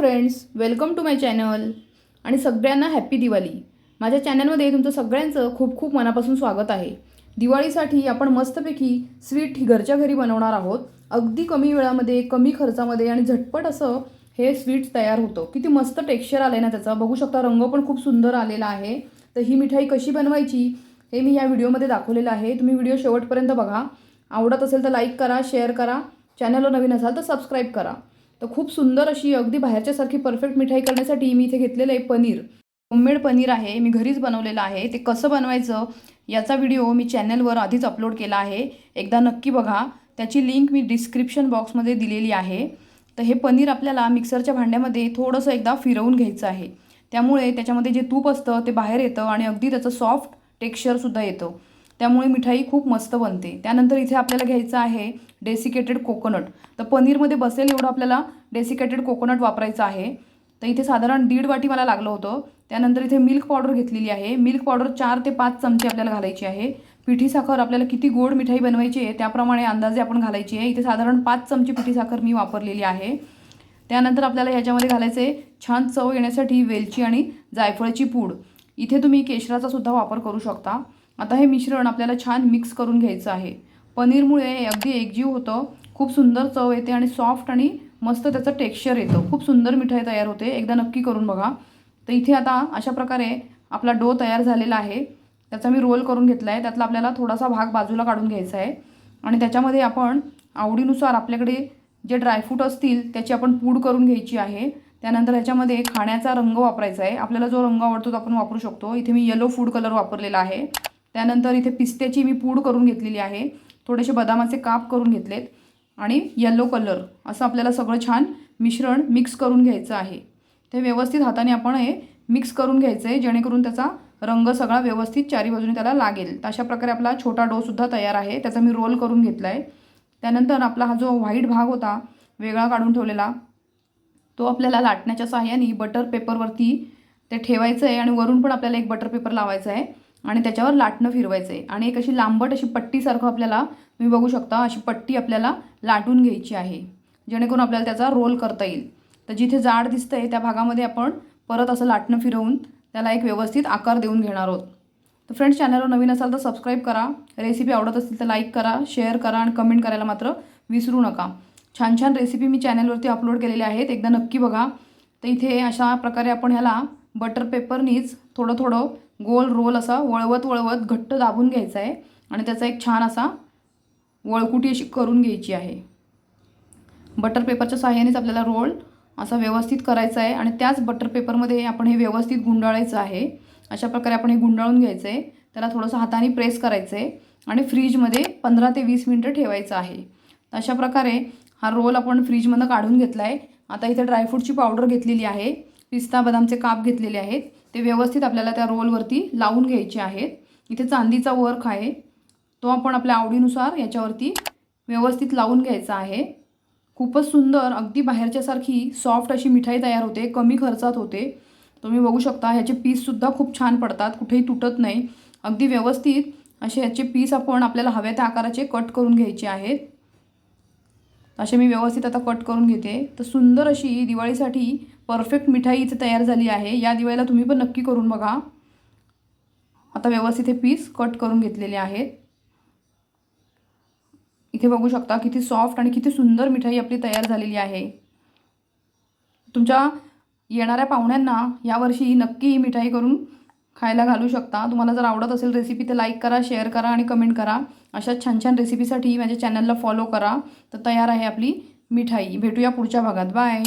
Friends welcome to my channel आणि सगळ्यांना happy Diwali. माझ्या चॅनलमध्ये तुमचं सगळ्यांचं खूप खूप मनापासून स्वागत आहे. दिवाळीसाठी आपण मस्तपैकी स्वीट ही घरच्या घरी बनवणार आहोत. अगदी कमी वेळामध्ये कमी खर्चामध्ये आणि झटपट असं हे स्वीट तयार होतं. किती मस्त टेक्स्चर आलं आहे ना त्याचा. बघू शकता रंग पण खूप सुंदर आलेला आहे. तर ही मिठाई कशी बनवायची हे मी या व्हिडिओमध्ये दाखवलेलं आहे. तुम्ही व्हिडिओ शेवटपर्यंत बघा. आवडत असेल तर लाईक करा शेअर करा. चॅनलवर नवीन असाल तर सबस्क्राईब करा. तर खूप सुंदर अशी अगदी बाहेरच्यासारखी परफेक्ट मिठाई करण्यासाठी मी इथे घेतलेलं आहे पनीर. होममेड पनीर आहे मी घरीच बनवलेलं आहे. ते कसं बनवायचं याचा व्हिडिओ मी चॅनलवर आधीच अपलोड केला आहे. एकदा नक्की बघा. त्याची लिंक मी डिस्क्रिप्शन बॉक्समध्ये दिलेली आहे. तर हे पनीर आपल्याला मिक्सरच्या भांड्यामध्ये थोडंसं एकदा फिरवून घ्यायचं आहे. त्यामुळे त्याच्यामध्ये जे तूप असतं ते बाहेर येतं आणि अगदी त्याचं सॉफ्ट टेक्स्चरसुद्धा येतं. त्यामुळे मिठाई खूप मस्त बनते. त्यानंतर इथे आपल्याला घ्यायचं आहे डेसिकेटेड कोकोनट तर पनीरमध्ये बसेल एवढं आपल्याला डेसिकेटेड कोकोनट वापरायचं आहे. तर इथे साधारण दीड वाटी मला लागलं होतं. त्यानंतर इथे मिल्क पावडर घेतलेली आहे. मिल्क पावडर चार ते पाच चमचे आपल्याला घालायची आहे. पिठी साखर आपल्याला किती गोड मिठाई बनवायची आहे त्याप्रमाणे अंदाजे आपण घालायची आहे. इथे साधारण पाच चमचे पिठी साखर मी वापरलेली आहे. त्यानंतर आपल्याला ह्याच्यामध्ये घालायचे छान चव येण्यासाठी वेलची आणि जायफळची पूड. इथे तुम्ही केशराचा सुद्धा वापर करू शकता. आता हे मिश्रण आपल्याला छान मिक्स करून घ्यायचं आहे. पनीरमुळे अगदी एकजीव होतं. खूप सुंदर चव येते आणि सॉफ्ट आणि मस्त त्याचं टेक्स्चर येतं. खूप सुंदर मिठाई तयार होते. एकदा नक्की करून बघा. तर इथे आता अशा प्रकारे आपला डो तयार झालेला आहे. त्याचा मी रोल करून घेतला आहे त्यातला आपल्याला थोडासा भाग बाजूला काढून घ्यायचा आहे. आणि त्याच्यामध्ये आपण आवडीनुसार आपल्याकडे जे ड्रायफ्रूट असतील त्याची आपण पूड करून घ्यायची आहे. त्यानंतर ह्याच्यामध्ये खाण्याचा रंग वापरायचा आहे. आपल्याला जो रंग आवडतो तो आपण वापरू शकतो. इथे मी येलो फूड कलर वापरलेला आहे. त्यानंतर इथे पिस्त्याची मी पूड करून घेतलेली आहे. थोडेसे बदामाचे काप करून घेतलेत. आणि येल्लो कलर असं आपल्याला सगळं छान मिश्रण मिक्स करून घ्यायचं आहे. ते व्यवस्थित हाताने आपण हे मिक्स करून घ्यायचं आहे जेणेकरून त्याचा रंग सगळा व्यवस्थित चारी बाजूने त्याला लागेल. तर अशा प्रकारे आपला छोटा डोसुद्धा तयार आहे. त्याचा मी रोल करून घेतला आहे त्यानंतर आपला हा जो व्हाईट भाग होता वेगळा काढून ठेवलेला तो आपल्याला लाटण्याच्या सहाय्याने बटर पेपरवरती ते ठेवायचं आहे आणि वरून पण आपल्याला एक बटर पेपर लावायचा आहे आणि त्याच्यावर लाटणं फिरवायचं आहे आणि एक अशी लांबट अशी पट्टीसारखं आपल्याला तुम्ही बघू शकता अशी पट्टी आपल्याला लाटून घ्यायची आहे. जेणेकरून आपल्याला त्याचा रोल करता येईल. तर जिथे जाड दिसतं आहे त्या भागामध्ये आपण परत असं लाटणं फिरवून त्याला एक व्यवस्थित आकार देऊन घेणार आहोत. तर फ्रेंड्स चॅनलवर नवीन असाल तर सबस्क्राईब करा. रेसिपी आवडत असतील तर लाईक करा शेअर करा आणि कमेंट करायला मात्र विसरू नका. छान छान रेसिपी मी चॅनलवरती अपलोड केलेल्या आहेत. एकदा नक्की बघा. तर इथे अशा प्रकारे आपण ह्याला बटर पेपरनीच थोडं थोडं गोल रोल असा वळवत वळवत घट्ट दाबून घ्यायचा आहे. आणि त्याचा एक छान असा वळकुटी अशी करून घ्यायची आहे. बटर पेपरच्या सहाय्यानेच आपल्याला रोल असा व्यवस्थित करायचा आहे. आणि त्याच बटर पेपरमध्ये आपण हे व्यवस्थित गुंडाळायचं आहे. अशा प्रकारे आपण हे गुंडाळून घ्यायचं आहे. त्याला थोडंसं हाताने प्रेस करायचं आहे. आणि फ्रीजमध्ये पंधरा ते वीस मिनटं ठेवायचं आहे. अशा प्रकारे हा रोल आपण फ्रीजमधनं काढून घेतला आहे आता इथे ड्रायफ्रूटची पावडर घेतलेली आहे. पिस्ता बदामचे काप घेतलेले आहेत. ते व्यवस्थित आपल्याला त्या रोलवरती लावून घ्यायचे आहेत. इथे चांदीचा वर्क आहे. तो आपण आपल्या आवडीनुसार याच्यावरती व्यवस्थित लावून घ्यायचा आहे. खूपच सुंदर अगदी बाहेरच्यासारखी सॉफ्ट अशी मिठाई तयार होते कमी खर्चात होते. तुम्ही बघू शकता ह्याचे पीससुद्धा खूप छान पडतात कुठेही तुटत नाही. अगदी व्यवस्थित असे ह्याचे पीस आपण आपल्याला हव्या त्या आकाराचे कट करून घ्यायचे आहेत. असे मी व्यवस्थित आता कट करून घेते. तर सुंदर अशी दिवाळीसाठी परफेक्ट मिठाई इथे तयार झाली आहे. या दिवाळीला तुम्ही पण नक्की करून बघा. आता व्यवस्थित हे पीस कट करून घेतलेले आहेत. इथे बघू शकता किती सॉफ्ट आणि किती सुंदर मिठाई आपली तयार झालेली आहे. तुमच्या येणाऱ्या पाहुण्यांना यावर्षी नक्की ही मिठाई करून खायला घालू शकता. तुम्हाला जर आवडत असेल रेसिपी तर लाईक करा शेअर करा आणि कमेंट करा. अशा छान छान रेसिपीसाठी माझ्या चॅनलला फॉलो करा. तर तयार आहे आपली मिठाई. भेटूया पुढच्या भागात. बाय